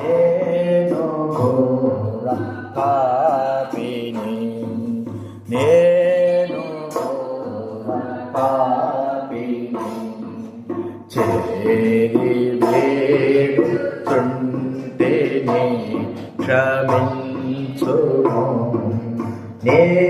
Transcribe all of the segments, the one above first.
నేను ఘోర పాపిని నేను ఘోర పాపిని. చేరి వేడుతుంటేనే క్షమించును నేను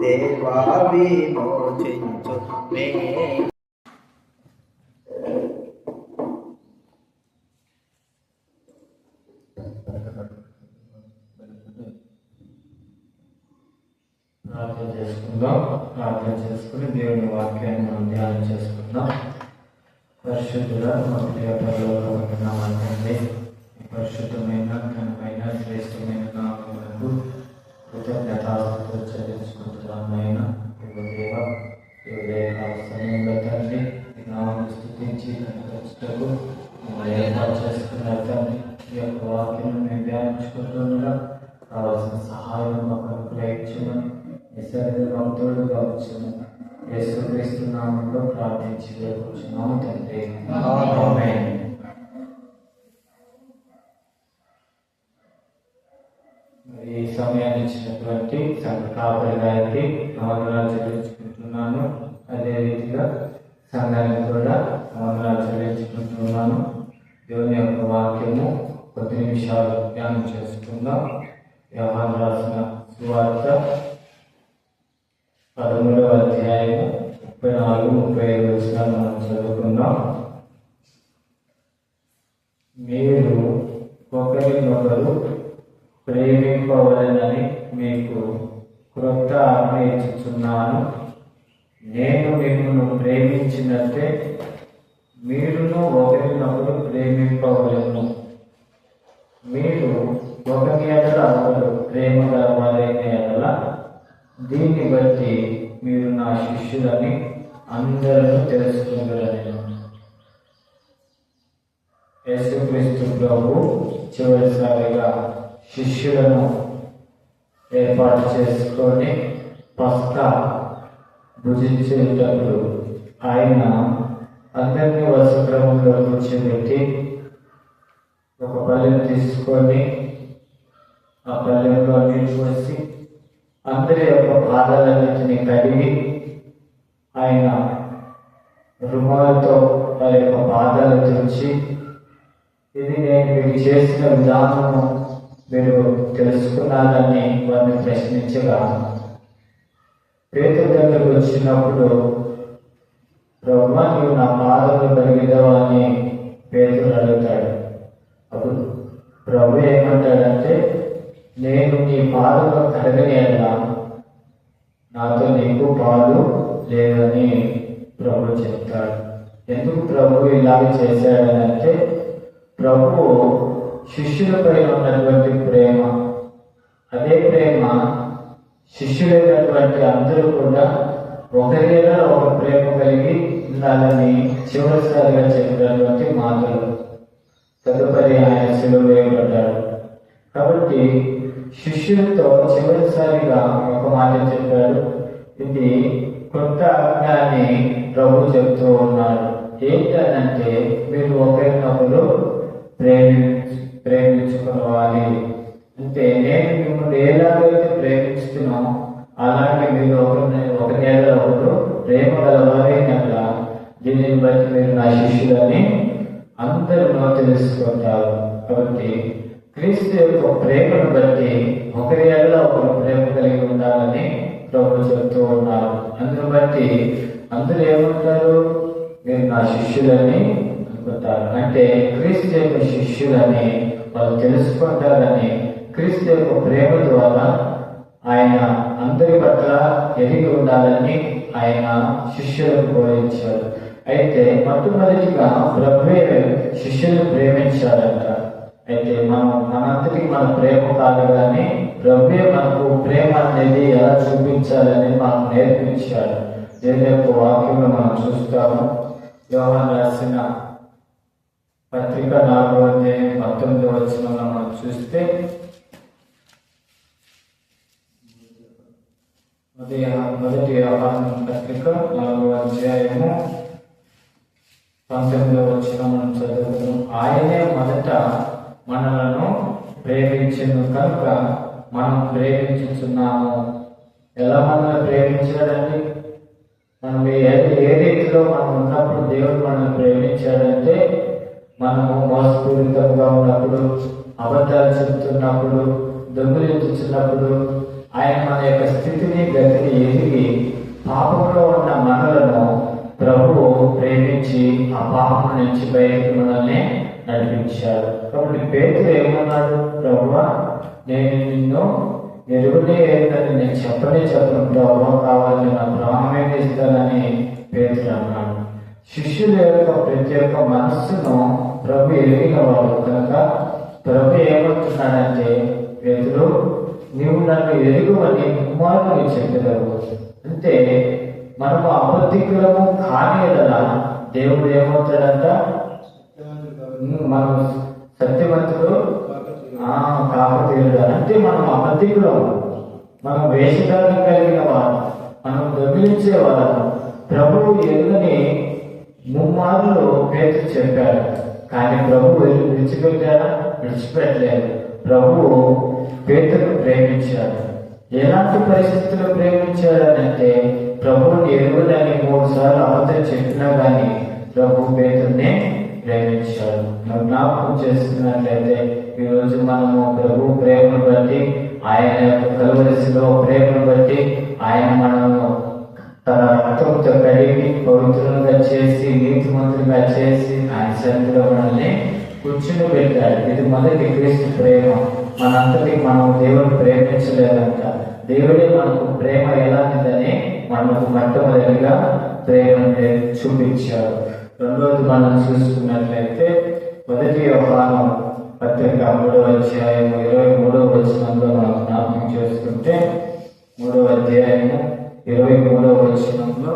దేవా విమోచించు మే ప్రార్థన చేసుకుందాం. ప్రార్థన చేసుకుని దేవుని వాక్యాన్ని మనం ధ్యానం చేసుకుందాం. పరిశుద్ధుల మొదటి పరలోకమండి పరిశుద్ధమైన ఘనమైన శ్రేష్టమైన నామములకు కృతజ్ఞతాలు చెల్లించుకుంటున్నామైన దేవ సమయంలో తండ్రి నామను స్థుతించి కనపరచుటకు మమ్మల్ని ఏర్పాటు చేసుకున్నారు తండ్రి. ఈ యొక్క వాక్యం మేము ధ్యానించుకుంటుండగా కావాల్సిన సహాయం మాకు అనుగ్రహించమని నిసర్గం తోడుగా వచ్చాము యేసుక్రీస్తు నామంలో ప్రార్థించి వేడుకుంటున్నాము తండ్రి. మరి ఈ సమయాన్ని ఇచ్చినటువంటి సంఘ కాపరి గారికి వందనాలు చెల్లించుకుంటున్నాను. అదే రీతిగా సంఘానికి కూడా వందనాలు చెల్లించుకుంటున్నాను. దేవుని యొక్క వాక్యము కొద్ది నిమిషాలు ధ్యానం చేసుకుందాం. వ్యవహారం రాసిన సువార్త పదమూడవ అధ్యాయం ముప్పై నాలుగు ముప్పై ఐదు వచ్చిన మనం చదువుకుందాం. మీరు ఒకరినొకరు ప్రేమింపవలనని మీకు క్రొత్త ఆజ్ఞ ఇచ్చుచున్నాను. నేను మిమ్మల్ని ప్రేమించినట్టే మీరును ఒకరినొకరు ప్రేమింపవలను. మీరు ఒకరి ఎడల ఒకరు ప్రేమ గలవారైన ఎడల. దీన్ని బట్టి మీరు నా శిష్యులని అందరూ తెలుసుకునగలరు యేసుక్రీస్తు ప్రభు చివరిసారిగా శిష్యులను ఏర్పాటు చేసుకొని పస్కా భుజించేటప్పుడు ఆయన అందరినీ వసక్రమంలో కూర్చోబెట్టి ఒక పల్లెం తీసుకొని ఆ పల్లెంలో నీళ్ళు పోసి అందరి యొక్క పాదాలన్నింటినీ కడిగి ఆయన రుమాలతో వారి యొక్క పాదాలు తెచ్చి ఇది నేను మీకు చేసిన విధానము మీరు తెలుసుకున్నారని వారిని ప్రశ్నించగా పేరు దగ్గరకు వచ్చినప్పుడు బ్రహ్మ నీవు నా పాదము కలిగిదవా అని పేదలు అడుగుతాడు. అప్పుడు ప్రభు ఏమంటాడంటే నేను నీ పాదము కడగని అలా నాతో నీకు పాలు లేదని ప్రభు చెప్తాడు. ఎందుకు ప్రభు ఇలాగ చేశాడనంటే ప్రభు శిష్యులపై ఉన్నటువంటి ప్రేమ. అదే ప్రేమ శిష్యులైనటువంటి అందరూ కూడా ఒకరిగా ఒక ప్రేమ కలిగి ఉండాలని చివరిసారిగా చెప్పినటువంటి మాటలు తదుపరి ఆయన సెలవు వేయబడ్డాడు కాబట్టి శిష్యులతో చివరిసారిగా ఒక మాట చెప్పాడు ఇది కొత్త ఆజ్ఞాన్ని ప్రభు చెప్తూ ఉన్నాడు. ఏంటంటే మీరు ఒకరినొకరు ప్రేమి అంటే నేను మిమ్మల్ని ఎలాగైతే ప్రేమిస్తున్నామో అలాగే మీరు ఒకరిని ఒకరి ఏదో ఒకరు ప్రేమ గలవారైనట్లా దీనిని బట్టి మీరు నా శిష్యులని అందరూ తెలుసుకుంటారు. కాబట్టి క్రీస్తు యొక్క ప్రేమను బట్టి ఒకరి ఏళ్ళ ఒకరు ప్రేమ కలిగి ఉండాలని ప్రభు చెప్తూ ఉన్నారు. అందును బట్టి అందరూ ఏమంటారు? మీరు నా శిష్యులని అనుకుంటారు. అంటే క్రీస్తు యొక్క శిష్యులని వాళ్ళు తెలుసుకుంటారని క్రీస్తు యొక్క ప్రేమ ద్వారా ఆయన అందరి పట్ల ఎదిగి ఉండాలని ఆయన శిష్యులకు బోధించారు అయితే మొట్టమొదటిగా ప్రభువే శిష్యులు ప్రేమించారంట అయితే మనం మనంతటికి మన ప్రేమ కాదు కానీ ప్రభువే మనకు ప్రేమ అనేది ఎలా చూపించాలని మనం నేర్పించాడు. దేని యొక్క వాక్యంలో మనం చూస్తాము. యోహన్ రాసిన పత్రిక నాలుగో అధ్యాయం పంతొమ్మిదో వచ్చిన మనం చూస్తే మొదటి మొదటి యోహాన్ పత్రిక నాలుగో అధ్యాయము పంతొమ్మిదో వచ్చిన మనం చదువుతున్నాం ఆయనే మొదట మనలను ప్రేమించింది కనుక మనం ప్రేమించుతున్నాము ఎలా మనల్ని ప్రేమించాడండి మనం ఏ ఏ రీతిలో మనం ఉన్నప్పుడు దేవుడు మనల్ని ప్రేమించాడంటే మనము మోసపూరితంగా ఉన్నప్పుడు అబద్ధాలు చెప్తున్నప్పుడు దొంగిలించుతున్నప్పుడు ఆయన మన యొక్క స్థితిని గతిని ఎదిగి పాపంలో ఉన్న మనలను ప్రభువు ప్రేమించి ఆ పాపం నుంచి బయటకు మనల్ని నడిపించారు కాబట్టి పేతులు ఏమన్నాడు? ప్రభువా నేను నిన్ను ఎరుగునే ఏంటని నేను చెప్పనే చెప్పను. ప్రభు కావాలని నా ప్రాణమే ఇస్తానని పేతులు అన్నాడు. శిష్యుల యొక్క ప్రతి ఒక్క మనస్సును ప్రభు ఎరిగిన వాడు కనుక ప్రభు ఏమంటున్నాడంటే పేతులు నీవు నన్ను ఎరుగువని కుమారుని చెప్పేదవు అంటే మనము అబద్ధికులము కానే కదా దేవుడు ఏమవుతాడంట? మనం సత్యవంతుడు ఆ, అంటే మనం అబద్ధికులము. మనం వేషధారణ కలిగిన వారు మనం దొంగిలించే వాళ్ళము ప్రభువు ఎదుగని ముమ్మారులు పేరు చెప్పాడు. కానీ ప్రభు విడిచిపెట్టారా విడిచిపెట్టలేదు. ప్రభువు పేతును ప్రేమించాడు ఎలాంటి పరిస్థితుల్లో ప్రేమించాడనంటే ప్రభువుని ఎరువులని మూడు సార్లు అబద్ధం చెప్పినా కానీ ప్రభు పేతున్నే ప్రేమించాడు. మనం జ్ఞాపకం చేస్తున్నట్లయితే ఈ రోజు మనము ప్రభు ప్రేమను బట్టి ఆయన యొక్క కలువరిశిలో ప్రేమను బట్టి ఆయన మనము తన రక్తంతో కడిగి పవిత్రంగా చేసి నీతిమంతులుగా చేసి ఆయన సన్నిధిలో మనల్ని కూర్చుని పెట్టాడు. ఇది మొదటి క్రీస్తు ప్రేమ. మనంతటి మనం దేవుని ప్రేమించలేదంట. దేవుడే మనకు ప్రేమ ఎలాంటిదని మనకు మొట్టమొదటిగా ప్రేమని చూపించాడు. రెండోది మనం చూసుకున్నట్లయితే మొదటి వ్యవహారం పత్రిక మూడవ అధ్యాయము ఇరవై మూడవ వచనంలో మనం జ్ఞాపకం చేసుకుంటే మూడవ అధ్యాయము ఇరవై మూడవ వచనంలో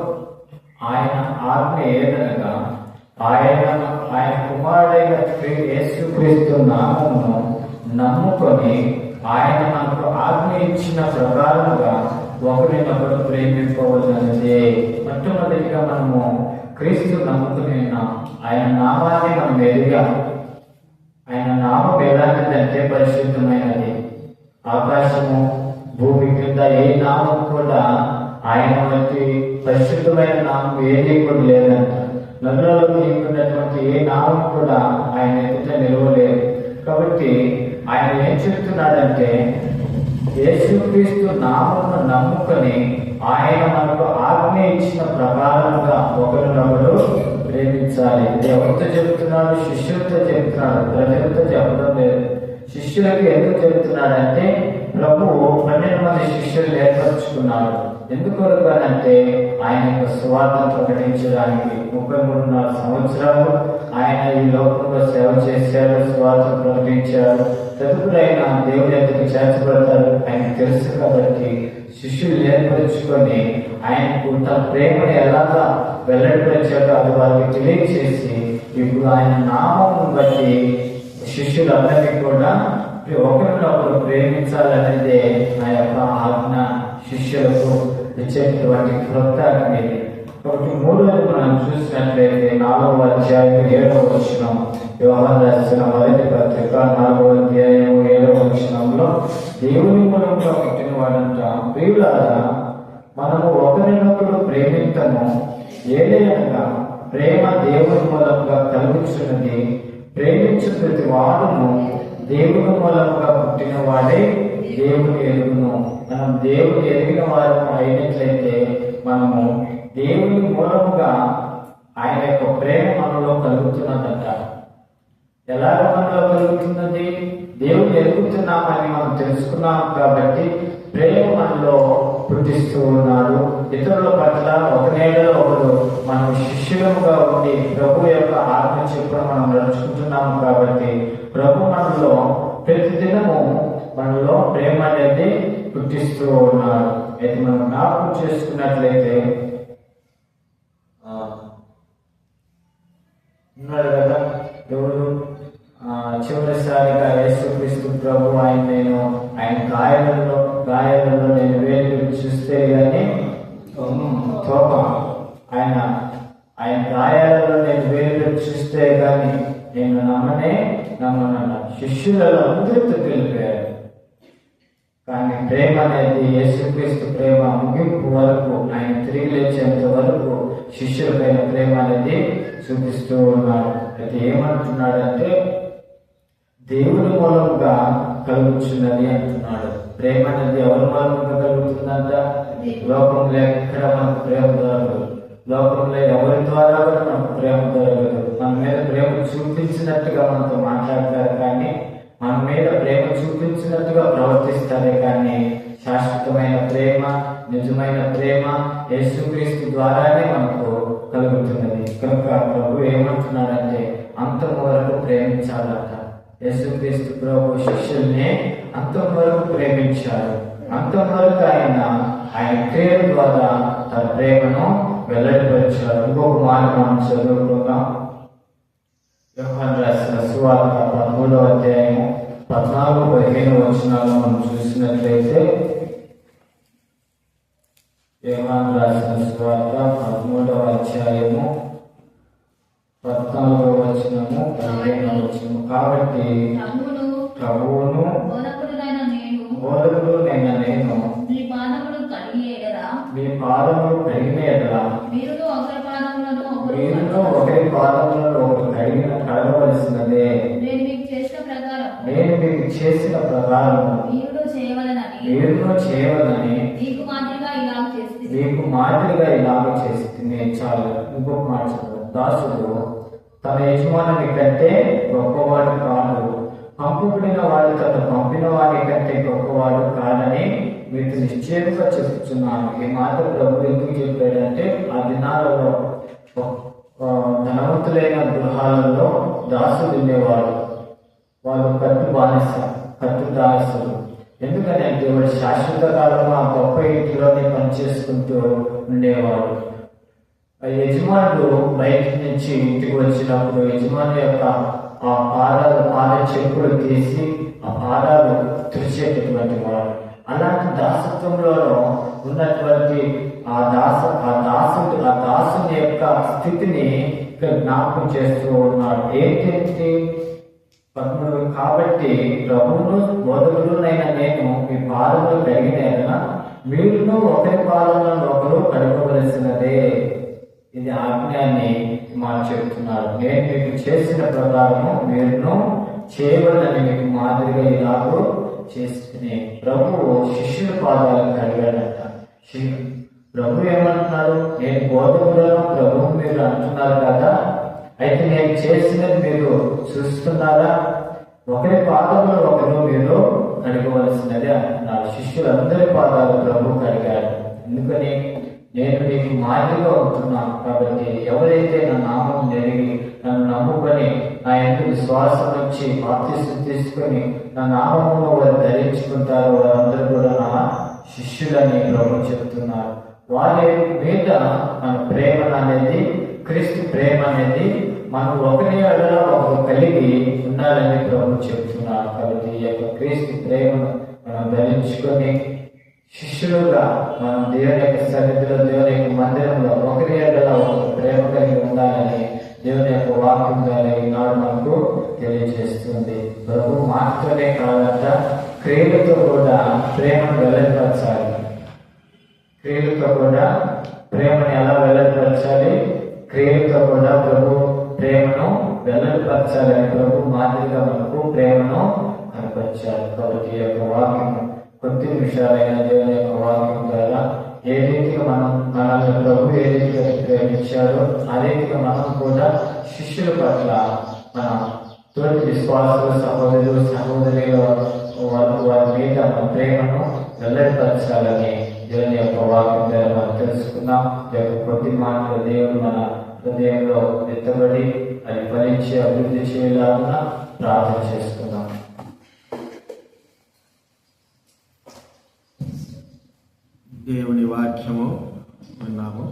ఆయన ఆజ్ఞ ఏదనగా ఆయన ఆయన కుమారుడైన యేసుక్రీస్తు నామమును నమ్ముకొని ఆయన మనకు ఆజ్ఞ ఇచ్చిన ప్రకారముగా ఒకరినొకరు ప్రేమింపవలనదే. మొట్టమొదటిగా మనము క్రీస్తు నమ్ముకుని ఉన్నాం. ఆయన నామాన్ని మనం ఎదిగా ఆయన నామ నామం అంటే పరిశుద్ధమైనది. ఆకాశము భూమి కింద ఏ నామం కూడా ఆయన వంటి పరిశుద్ధమైన నామం ఏది కూడా లేదంట. నదులలో తీసుకున్నటువంటి ఏ నామం కూడా ఆయన ఎదుట నిలవలేదు. కాబట్టి ఆయన ఏం చెప్తున్నాడంటే యేసుక్రీస్తు నామను నమ్ముకొని ఆయన మనకు ఆజ్ఞ ఇచ్చిన ప్రకారంగా ఒకరినొకరు ప్రేమించాలి. ఎవరితో చెబుతున్నాడు? శిష్యులతో చెప్తున్నాడు ప్రజలతో చెప్పడం లేదు. శిష్యులకి ఎందుకు చెప్తున్నాడంటే ప్రభు పన్నెండు మంది శిష్యులు ఏర్పరచుకున్నాడు ఎందుకు అంటే ఆయన యొక్క స్వార్థం ప్రకటించడానికి ముప్పై మూడున్నర సంవత్సరాలు ఆయన ఈ లోకంలో సేవ చేశారు స్వార్థం ప్రకటించారు తదుపరి ఆయన దేవుడి ఎందుకు చేర్చబడతారు ఆయన తెలుసు కాబట్టి శిష్యులు ఏర్పరచుకొని ఆయనకు తన ప్రేమను ఎలాగా వెల్లడిపరిచాడో అది వారికి తెలియచేసి ఇప్పుడు ఆయన నామం బట్టి శిష్యులందరినీ కూడా ఒకరినొకరు ప్రేమించాలనేదే నా యొక్క ఆజ్ఞ. శిష్యులకు ఇచ్చేటువంటి క్రొత్త ఒకటి కాబట్టి మనం చూసినట్లయితే నాలుగవ అధ్యాయం ఏడవ వచనం వ్యవహార రాసిన మొదటి పత్రిక నాలుగవ అధ్యాయం ఏడవ వచనంలో దేవుని మూలంగా పుట్టిన వాడంట ప్రియులారా మనము ఒకరినొకరు ప్రేమించము ఏదైనా ప్రేమ దేవుని మూలంగా కలుగుతున్నది ప్రేమించు ప్రతి వాడును దేవుని మూలంగా పుట్టిన వాడే దేవుని ఎరుగును. మనం దేవుని ఎరిగిన వారు అయినట్లయితే మనము దేవుని మూలముగా ఆయన యొక్క ప్రేమ మనలో కలుగుతున్నదంట. ఎలా మనలో కలుగుతున్నది? దేవుని ఎరుగుతున్నామని మనం తెలుసుకున్నాం కాబట్టి ప్రేమ మనలో పుట్టిస్తూ ఉన్నాడు. ఇతరుల పట్ల ఒక నేలలో ఒకరు మనం శిష్యులముగా ఉండి ప్రభు యొక్క ఆత్మ చెప్పడం మనం నడుచుకుంటున్నాము కాబట్టి ప్రభు మనలో ప్రతిదినము మనలో ప్రేమ అనేది గుర్తిస్తూ ఉన్నాడు అయితే మనం జ్ఞాపకం చేసుకున్నట్లయితే ఉన్నాడు కదా ఎవరు ఆ, చివరిసారిగా యేసుక్రీస్తు ప్రభు ఆయన నేను ఆయన గాయాలలో గాయాలలో నేను వేలు చూస్తే కానీ తోప. ఆయన ఆయన గాయాలలో నేను వేలు చూస్తే కానీ నేను నమ్మనే నమ్మనన్న శిష్యులలో అందరితో ప్రేమ అనేది యేసుక్రీస్తు ప్రేమ ముగింపు వరకు ఆయన తిరిగి లేచేంత వరకు శిష్యులపైన ప్రేమ అనేది చూపిస్తూ ఉన్నాడు అయితే ఏమంటున్నాడంటే దేవుని మూలంగా కలుగుతున్నది అంటున్నాడు. ప్రేమ అనేది ఎవరి మూలంగా కలుగుతుందంట? లోకంలో ఎక్కడ మనకు ప్రేమ దొరకదు. లోకంలో ఎవరి ద్వారా కూడా మనకు ప్రేమ దొరకదు. మన మీద ప్రేమ చూపించినట్టుగా మనతో మాట్లాడతారు కానీ మన మీద ప్రేమ చూపించినట్టుగా ప్రవర్తిస్తారే కానీ శాశ్వతమైన ప్రేమ నిజమైన ప్రేమ యేసుక్రీస్తు ద్వారానే మనకు కలుగుతున్నది. కనుక ప్రభు ఏమంటున్నాడంటే అంతం వరకు ప్రేమించాలట. యేసుక్రీస్తు ప్రభు శిష్యుల్ని అంతం వరకు ప్రేమించాడు. అంతం వరకు ఆయన ఆయన క్రియల ద్వారా తన ప్రేమను వెల్లడిపరిచాడు. ఇంకొక మాట మనం చదువుకుందాం. యోహాను రాసిన సువార్త పదమూడవ అధ్యాయము పద్నాలుగు పదిహేను వచనాలు మనం చూసినట్లయితే యోహాను రాసిన సువార్త పదమూడవ అధ్యాయము పద్నాలుగవ వచనము పదిహేనవ వచనము. కాబట్టి ప్రభువును బోధకుడు నేను నేను మీ పాదములు కడిగి ఎడరా మీ పాదములు కడిగిన ఎడల మీరును పాదములను ఒకరు కడిగిన కడగవలసినదే నేను మీకు చేసిన ప్రకారం మీరును చేయవలనని మీరును చేయవలని నీకు మాదిరిగా ఇలా చేస్తుంది మీకు మాదిరిగా ఇలాగ చేసి నేను చాలు. ఇంకొక మాట దాసుడు తన యజమానుని కంటే గొప్పవాడు కాదు పంపబడిన వాడు తను పంపిన వాడి కంటే గొప్పవాడు కాదని మీకు నిశ్చయంగా చెప్తున్నాను ఈ మాట ప్రభు ఎందుకు చెప్పాడంటే ఆ దినాలలో ధనవంతులైన గృహాలలో దాసులు ఉండేవాడు. వాళ్ళు కట్టు బానిస కట్టు దాసులు ఎందుకంటే అంటే వాడు శాశ్వత కాలంలో ఆ గొప్ప ఇంటిలోనే పనిచేసుకుంటూ ఉండేవాడు. ఆ యజమానులు బయట నుంచి ఇంటికి వచ్చినప్పుడు యజమాని యొక్క ఆ పాదాలు పాద చెప్పులు తీసి ఆ పాదాలు తుడిచేటటువంటి వాడు. అలాంటి దాసత్వంలో ఉన్నటువంటి ఆ దాస ఆ దాసుడు ఆ దాసుని యొక్క స్థితిని జ్ఞాపకం చేస్తూ ఉన్నాడు. ఏంటంటే పదమూడు. కాబట్టి ప్రభువును బోధకుడునైన నేను మీ పాలనలో కలిగిన మీరును ఒకరి పాలన ఒకరు కడగవలసినదే ఇది ఆజ్ఞాన్ని మాకు చెబుతున్నారు నేను మీకు చేసిన ప్రకారము మీరును చేయవలని మీకు మాదిరిగా ఇలాగూ చేసుకుని ప్రభువు శిష్యుల పాదాలను కడిగాడంట. శి- ప్రభు ఏమంటున్నారు నేను బోధకులను ప్రభువు మీరు అంటున్నారు కదా? అయితే నేను చేసినది మీరు చూస్తున్నారా? ఒకరి పాదములు ఒకరు మీరు కడగవలసినది నా శిష్యులందరి పాదాలు ప్రభు కడిగారు. ఎందుకని? నేను మీకు మాదిరిగా ఉంటున్నాను కాబట్టి ఎవరైతే నా నామం జరిగి నన్ను నమ్ముకొని నా ఎందుకు విశ్వాసం వచ్చి బాప్తిసం తీసుకొని నా నామమును వారు ధరించుకుంటారో వారందరూ కూడా నా శిష్యులని ప్రభు చెప్తున్నారు. వారి మీద మన ప్రేమ అనేది క్రీస్తు ప్రేమ అనేది మనం ఒకరి అడల ఒకరు కలిగి ఉండాలని ప్రభు చెప్తున్నారు కాబట్టి ఈ యొక్క క్రీస్తు ప్రేమను మనం ధరించుకొని శిష్యులుగా మనం దేవుని యొక్క సన్నిధిలో దేవుని యొక్క మందిరంలో ఒకరి అడల ఒకరు ప్రేమ కలిగి ఉండాలని దేవుని యొక్క వాక్యం ద్వారా ఈనాడు మనకు తెలియజేస్తుంది. ప్రభు మాటతోనే కాదంట క్రియలతో కూడా ప్రేమను వెల్లడిపరచాలి క్రియలతో కూడా ప్రేమను ఎలా వెల్లడిపరచాలి ప్రేమతో కూడా ప్రభు ప్రేమను వెల్లడిపరచాలని ప్రభు మాదిరిగా మనకు ప్రేమను కనపరిచారు కాబట్టి ఈ యొక్క వాక్యం కొద్ది నిమిషాలైన దేవుని యొక్క వాక్యం ద్వారా ఏ రీతిగా మనం మనల్ని ప్రభు ఏ రీతిగా ప్రేమించారో ఆ రీతిగా మనం కూడా శిష్యుల పట్ల మన తోటి విశ్వాసులు సహోదరులు సహోదరులు వారి వారి మీద మన ప్రేమను వెల్లడిపరచాలని దేవుని యొక్క వాక్యం ద్వారా మనం తెలుసుకున్నాం ఈ యొక్క కొద్ది మాటలు దేవుడు మన హృదయంలో ఎత్తబడి అది ఫలించి అభివృద్ధి చేయలాగా ప్రార్థన చేసుకుందాం. దేవుని వాక్యము విన్నాము.